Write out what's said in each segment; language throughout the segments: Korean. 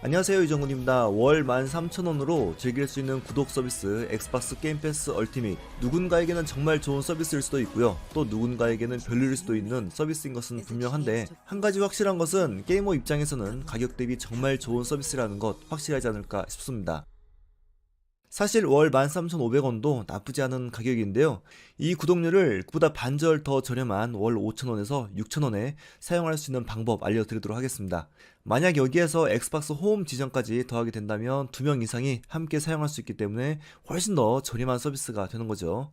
안녕하세요 이정훈입니다. 월 13,000원으로 즐길 수 있는 구독 서비스 엑스박스 게임 패스 얼티밋 누군가에게는 정말 좋은 서비스일 수도 있고요. 또 누군가에게는 별로일 수도 있는 서비스인 것은 분명한데 한 가지 확실한 것은 게이머 입장에서는 가격 대비 정말 좋은 서비스라는 것 확실하지 않을까 싶습니다. 사실 월 13,500원도 나쁘지 않은 가격인데요. 이 구독료를 그보다 반절 더 저렴한 월 5,000원에서 6,000원에 사용할 수 있는 방법 알려드리도록 하겠습니다. 만약 여기에서 엑스박스 홈 지정까지 더하게 된다면 2명 이상이 함께 사용할 수 있기 때문에 훨씬 더 저렴한 서비스가 되는 거죠.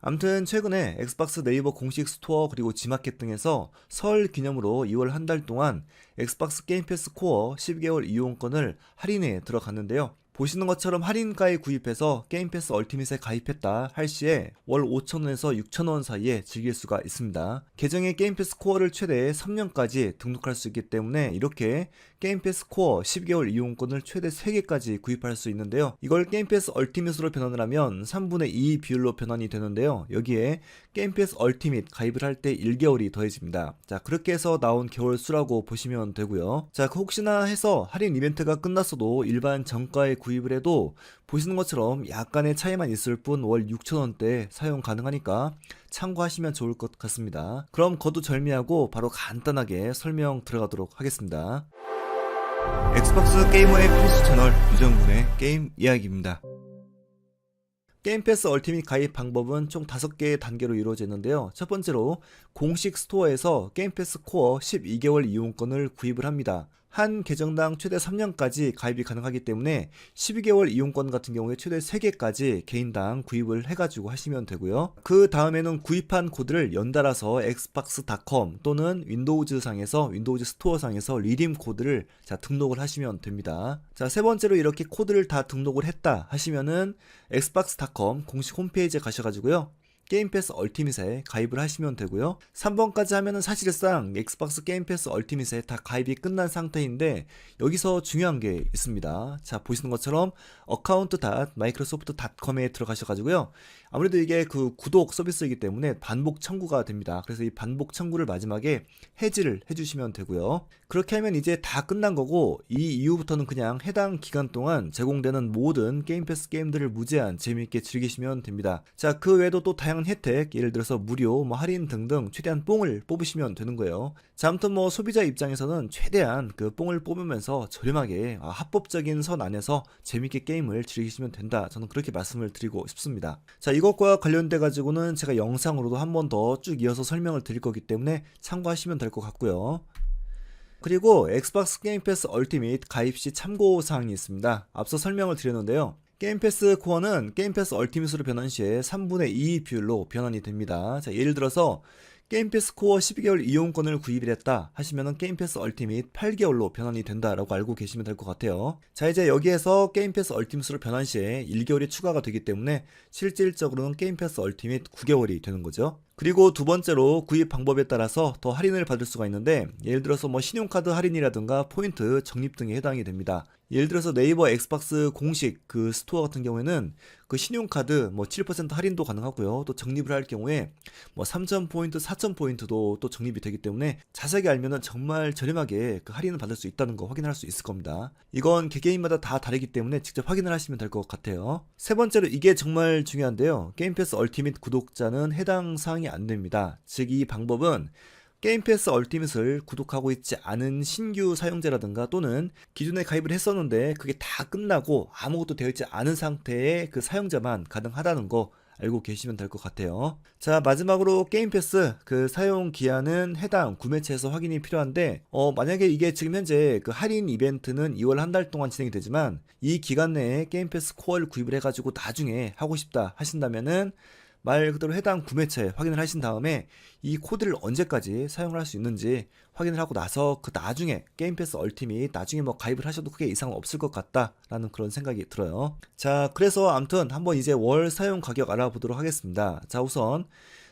암튼 최근에 엑스박스 네이버 공식 스토어 그리고 지마켓 등에서 설 기념으로 2월 한 달 동안 엑스박스 게임 패스 코어 12개월 이용권을 할인에 들어갔는데요. 보시는 것처럼 할인가에 구입해서 게임 패스 얼티밋에 가입했다 할 시에 월 5,000원에서 6,000원 사이에 즐길 수가 있습니다. 계정에 게임 패스 코어를 최대 3년까지 등록할 수 있기 때문에 이렇게 게임 패스 코어 12개월 이용권을 최대 3개까지 구입할 수 있는데요. 이걸 게임 패스 얼티밋으로 변환을 하면 3분의 2 비율로 변환이 되는데요. 여기에 게임 패스 얼티밋 가입을 할 때 1개월이 더해집니다. 자, 그렇게 해서 나온 개월 수라고 보시면 되고요. 자, 그 혹시나 해서 할인 이벤트가 끝났어도 일반 정가에 구입을 해도 보시는 것처럼 약간의 차이만 있을 뿐 월 6,000원대 사용 가능하니까 참고하시면 좋을 것 같습니다. 그럼 거두 절미하고 바로 간단하게 설명 들어가도록 하겠습니다. 엑스박스 게이머의 필수 채널 유정군의 게임 이야기입니다. 게임 패스 얼티밋 가입 방법은 총 5개의 단계로 이루어지는데요. 첫 번째로 공식 스토어에서 게임 패스 코어 12개월 이용권을 구입을 합니다. 한 계정당 최대 3년까지 가입이 가능하기 때문에 12개월 이용권 같은 경우에 최대 3개까지 개인당 구입을 해가지고 하시면 되고요. 그 다음에는 구입한 코드를 연달아서 엑스박스닷컴 또는 윈도우즈 상에서 윈도우즈 스토어 상에서 리딤 코드를 자 등록을 하시면 됩니다. 자 세 번째로 이렇게 코드를 다 등록을 했다 하시면은 엑스박스닷컴 공식 홈페이지에 가셔가지고요. 게임 패스 얼티밋에 가입을 하시면 되고요. 3번까지 하면은 사실상 엑스박스 게임 패스 얼티밋에 다 가입이 끝난 상태인데 여기서 중요한 게 있습니다. 자, 보시는 것처럼 account.microsoft.com에 들어가셔가지고요. 아무래도 이게 그 구독 서비스이기 때문에 반복 청구가 됩니다. 그래서 이 반복 청구를 마지막에 해지를 해주시면 되고요. 그렇게 하면 이제 다 끝난 거고 이 이후부터는 그냥 해당 기간 동안 제공되는 모든 게임 패스 게임들을 무제한 재미있게 즐기시면 됩니다. 자, 그 외에도 또 다양한 혜택, 예를 들어서 무료, 뭐 할인 등등 최대한 뽕을 뽑으시면 되는 거예요. 자, 아무튼 뭐 소비자 입장에서는 최대한 그 뽕을 뽑으면서 저렴하게 아, 합법적인 선 안에서 재밌게 게임을 즐기시면 된다. 저는 그렇게 말씀을 드리고 싶습니다. 자, 이것과 관련돼 가지고는 제가 영상으로도 한 번 더 쭉 이어서 설명을 드릴 거기 때문에 참고하시면 될 것 같고요. 그리고 엑스박스 게임 패스 얼티밋 가입 시 참고 사항이 있습니다. 앞서 설명을 드렸는데요. 게임 패스 코어는 게임 패스 얼티밋으로 변환 시에 3분의 2 비율로 변환이 됩니다. 자, 예를 들어서 게임 패스 코어 12개월 이용권을 구입을 했다 하시면은 게임 패스 얼티밋 8개월로 변환이 된다라고 알고 계시면 될 것 같아요. 자, 이제 여기에서 게임 패스 얼티밋으로 변환 시에 1개월이 추가가 되기 때문에 실질적으로는 게임 패스 얼티밋 9개월이 되는 거죠. 그리고 두 번째로 구입 방법에 따라서 더 할인을 받을 수가 있는데 예를 들어서 뭐 신용카드 할인이라든가 포인트 적립 등에 해당이 됩니다. 예를 들어서 네이버 엑스박스 공식 그 스토어 같은 경우에는 그 신용카드 뭐 7% 할인도 가능하고요. 또 적립을 할 경우에 뭐 3,000포인트, 4,000포인트도 또 적립이 되기 때문에 자세하게 알면은 정말 저렴하게 그 할인을 받을 수 있다는 거 확인할 수 있을 겁니다. 이건 개개인마다 다 다르기 때문에 직접 확인을 하시면 될 것 같아요. 세 번째로 이게 정말 중요한데요. 게임 패스 얼티밋 구독자는 해당 사항이 안 됩니다. 즉 이 방법은 게임 패스 얼티밋을 구독하고 있지 않은 신규 사용자라든가 또는 기존에 가입을 했었는데 그게 다 끝나고 아무것도 되어 있지 않은 상태의 그 사용자만 가능하다는 거 알고 계시면 될 것 같아요. 자, 마지막으로 게임 패스 그 사용 기한은 해당 구매처에서 확인이 필요한데 어 만약에 이게 지금 현재 그 할인 이벤트는 2월 한 달 동안 진행이 되지만 이 기간 내에 게임 패스 코어를 구입을 해 가지고 나중에 하고 싶다 하신다면은 말 그대로 해당 구매처에 확인을 하신 다음에 이 코드를 언제까지 사용을 할 수 있는지 확인을 하고 나서 그 나중에 게임 패스 얼티밋 나중에 뭐 가입을 하셔도 크게 이상은 없을 것 같다라는 그런 생각이 들어요. 자, 그래서 아무튼 한번 이제 월 사용 가격 알아보도록 하겠습니다. 자, 우선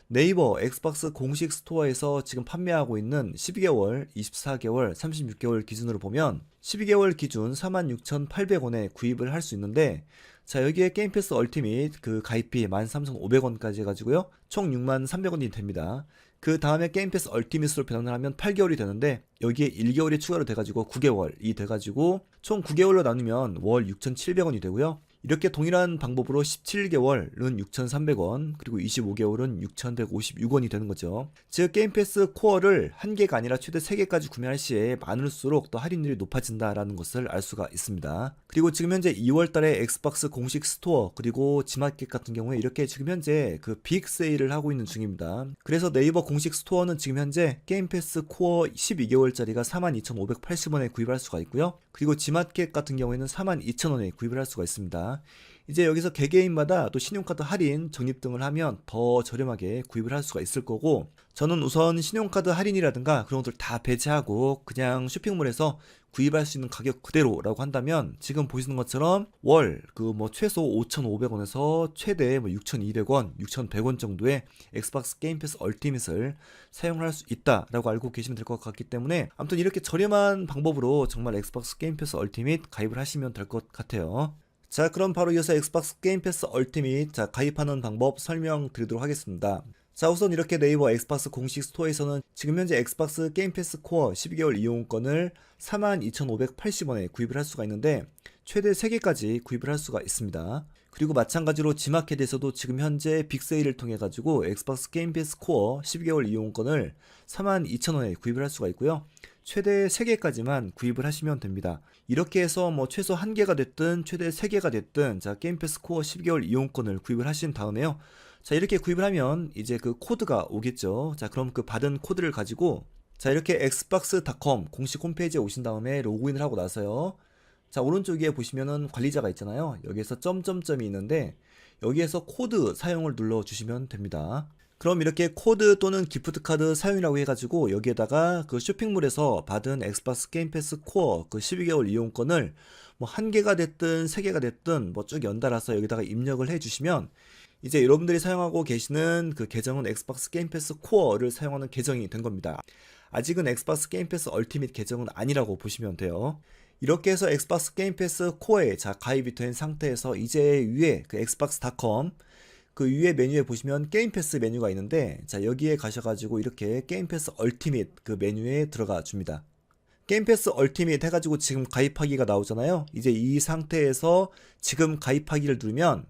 네이버 엑스박스 공식 스토어에서 지금 판매하고 있는 12개월, 24개월, 36개월 기준으로 보면 12개월 기준 46,800원에 구입을 할 수 있는데 자 여기에 게임 패스 얼티밋 그 가입비 13,500원까지 해가지고요 총 63,300원이 됩니다 그 다음에 게임 패스 얼티밋으로 변환을 하면 8개월이 되는데 여기에 1개월이 추가로 돼가지고 9개월이 돼가지고 총 9개월로 나누면 월 6,700원이 되고요. 이렇게 동일한 방법으로 17개월은 6,300원, 그리고 25개월은 6,156원이 되는 거죠. 즉 게임 패스 코어를 한 개가 아니라 최대 3개까지 구매할 시에 많을수록 또 할인율이 높아진다라는 것을 알 수가 있습니다. 그리고 지금 현재 2월 달에 엑스박스 공식 스토어 그리고 지마켓 같은 경우에 이렇게 지금 현재 그 빅 세일을 하고 있는 중입니다. 그래서 네이버 공식 스토어는 지금 현재 게임 패스 코어 12개월짜리가 42,580원에 구입할 수가 있고요. 그리고 지마켓 같은 경우에는 42,000원에 구입을 할 수가 있습니다. 이제 여기서 개개인마다 또 신용카드 할인 적립 등을 하면 더 저렴하게 구입을 할 수가 있을 거고 저는 우선 신용카드 할인이라든가 그런 것들 다 배제하고 그냥 쇼핑몰에서 구입할 수 있는 가격 그대로라고 한다면 지금 보시는 것처럼 월 그 뭐 최소 5,500원에서 최대 뭐 6,200원, 6,100원 정도의 엑스박스 게임 패스 얼티밋을 사용할 수 있다라고 알고 계시면 될 것 같기 때문에 아무튼 이렇게 저렴한 방법으로 정말 엑스박스 게임 패스 얼티밋 가입을 하시면 될 것 같아요. 자 그럼 바로 이어서 엑스박스 게임 패스 얼티밋 자 가입하는 방법 설명드리도록 하겠습니다. 자 우선 이렇게 네이버 엑스박스 공식 스토어에서는 지금 현재 엑스박스 게임 패스 코어 12개월 이용권을 42,580원에 구입을 할 수가 있는데 최대 3개까지 구입을 할 수가 있습니다. 그리고 마찬가지로 지마켓에서도 지금 현재 빅세일을 통해 가지고 엑스박스 게임 패스 코어 12개월 이용권을 42,000원에 구입을 할 수가 있고요. 최대 3개까지만 구입을 하시면 됩니다. 이렇게 해서 뭐 최소 1개가 됐든 최대 3개가 됐든 자 게임 패스 코어 12개월 이용권을 구입을 하신 다음에요. 자 이렇게 구입을 하면 이제 그 코드가 오겠죠. 자 그럼 그 받은 코드를 가지고 자 이렇게 xbox.com 공식 홈페이지에 오신 다음에 로그인을 하고 나서요. 자 오른쪽에 보시면은 관리자가 있잖아요. 여기에서 점점점이 있는데 여기에서 코드 사용을 눌러 주시면 됩니다. 그럼 이렇게 코드 또는 기프트 카드 사용이라고 해가지고 여기에다가 그 쇼핑몰에서 받은 엑스박스 게임 패스 코어 그 12개월 이용권을 뭐 한 개가 됐든 세 개가 됐든 뭐 쭉 연달아서 여기다가 입력을 해주시면 이제 여러분들이 사용하고 계시는 그 계정은 엑스박스 게임 패스 코어를 사용하는 계정이 된 겁니다. 아직은 엑스박스 게임 패스 얼티밋 계정은 아니라고 보시면 돼요. 이렇게 해서 엑스박스 게임 패스 코어에 자 가입이 된 상태에서 이제 위에 그 엑스박스닷컴 그 위에 메뉴에 보시면 게임 패스 메뉴가 있는데 자 여기에 가셔가지고 이렇게 게임 패스 얼티밋 그 메뉴에 들어가 줍니다. 게임 패스 얼티밋 해가지고 지금 가입하기가 나오잖아요. 이제 이 상태에서 지금 가입하기를 누르면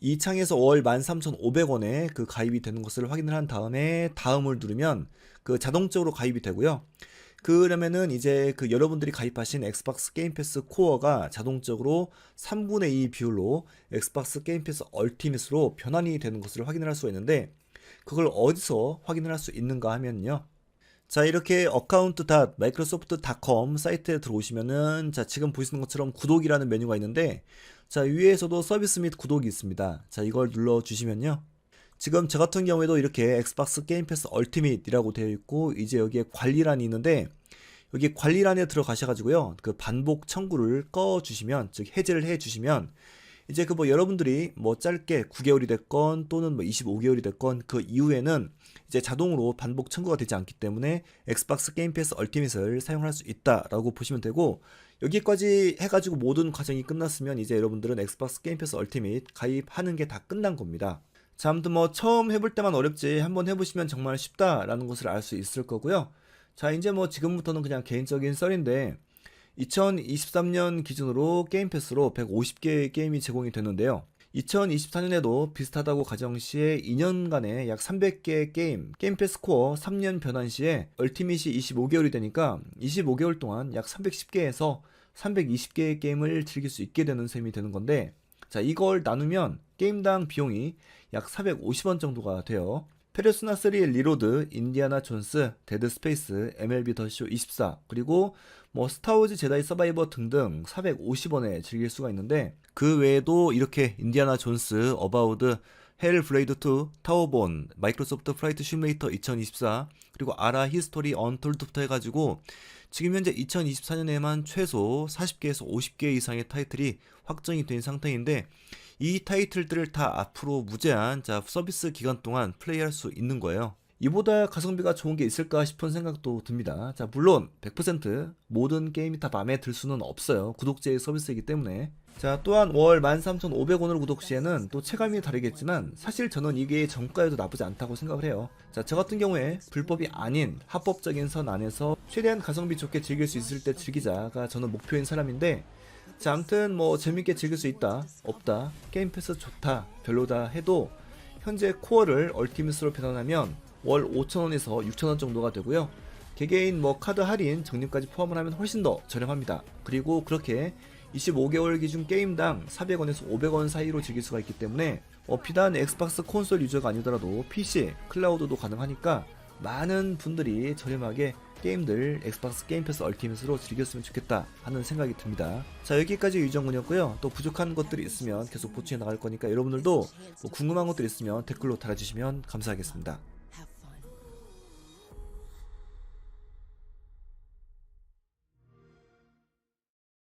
이 창에서 월 13,500원에 그 가입이 되는 것을 확인을 한 다음에 다음을 누르면 그 자동적으로 가입이 되고요. 그러면은 이제 그 여러분들이 가입하신 엑스박스 게임 패스 코어가 자동적으로 3분의 2 비율로 엑스박스 게임 패스 얼티밋으로 변환이 되는 것을 확인을 할 수가 있는데 그걸 어디서 확인을 할 수 있는가 하면요. 자 이렇게 account.microsoft.com 사이트에 들어오시면은 자 지금 보시는 것처럼 구독이라는 메뉴가 있는데 자 위에서도 서비스 및 구독이 있습니다. 자 이걸 눌러 주시면요. 지금 저 같은 경우에도 이렇게 엑스박스 게임 패스 얼티밋이라고 되어 있고 이제 여기에 관리란이 있는데 여기 관리란에 들어가셔가지고요 그 반복 청구를 꺼 주시면 즉 해제를 해 주시면 이제 그 뭐 여러분들이 뭐 짧게 9개월이 됐건 또는 뭐 25개월이 됐건 그 이후에는 이제 자동으로 반복 청구가 되지 않기 때문에 엑스박스 게임 패스 얼티밋을 사용할 수 있다라고 보시면 되고 여기까지 해가지고 모든 과정이 끝났으면 이제 여러분들은 엑스박스 게임 패스 얼티밋 가입하는 게 다 끝난 겁니다. 자, 아무튼 뭐 처음 해볼 때만 어렵지 한번 해보시면 정말 쉽다라는 것을 알 수 있을 거고요. 자, 이제 뭐 지금부터는 그냥 개인적인 썰인데 2023년 기준으로 게임 패스로 150개의 게임이 제공이 되는데요. 2024년에도 비슷하다고 가정 시에 2년간에 약 300개의 게임, 게임 패스 코어 3년 변환 시에 얼티밋이 25개월이 되니까 25개월 동안 약 310개에서 320개의 게임을 즐길 수 있게 되는 셈이 되는 건데 자, 이걸 나누면 게임당 비용이 약 450원 정도가 돼요. 페르소나 3 리로드, 인디아나 존스, 데드 스페이스, MLB 더 쇼 24, 그리고 뭐 스타워즈 제다이 서바이버 등등 450원에 즐길 수가 있는데 그 외에도 이렇게 인디아나 존스, 어바우드, 헬 블레이드 2, 타워본, 마이크로소프트 플라이트 시뮬레이터 2024, 그리고 아라 히스토리 언톨드부터 해가지고 지금 현재 2024년에만 최소 40개에서 50개 이상의 타이틀이 확정이 된 상태인데 이 타이틀들을 다 앞으로 무제한 자 서비스 기간 동안 플레이할 수 있는 거예요. 이보다 가성비가 좋은 게 있을까 싶은 생각도 듭니다. 자, 물론 100% 모든 게임이 다 마음에 들 수는 없어요. 구독제의 서비스이기 때문에. 자, 또한 월 13,500원으로 구독 시에는 또 체감이 다르겠지만 사실 저는 이게 정가에도 나쁘지 않다고 생각을 해요. 자, 저 같은 경우에 불법이 아닌 합법적인 선 안에서 최대한 가성비 좋게 즐길 수 있을 때 즐기자가 저는 목표인 사람인데 자, 아무튼 뭐 재밌게 즐길 수 있다, 없다, 게임 패스 좋다, 별로다 해도 현재 코어를 얼티밋으로 변환하면 월 5,000원에서 6,000원 정도가 되고요. 개개인 뭐 카드 할인, 적립까지 포함을 하면 훨씬 더 저렴합니다. 그리고 그렇게 25개월 기준 게임당 400원에서 500원 사이로 즐길 수가 있기 때문에 어, 비단 엑스박스 콘솔 유저가 아니더라도 PC, 클라우드도 가능하니까 많은 분들이 저렴하게 게임들 엑스박스 게임 패스 얼티밋으로 즐겼으면 좋겠다 하는 생각이 듭니다. 자 여기까지 유정군이었고요. 또 부족한 것들이 있으면 계속 보충해 나갈 거니까 여러분들도 뭐 궁금한 것들 있으면 댓글로 달아주시면 감사하겠습니다.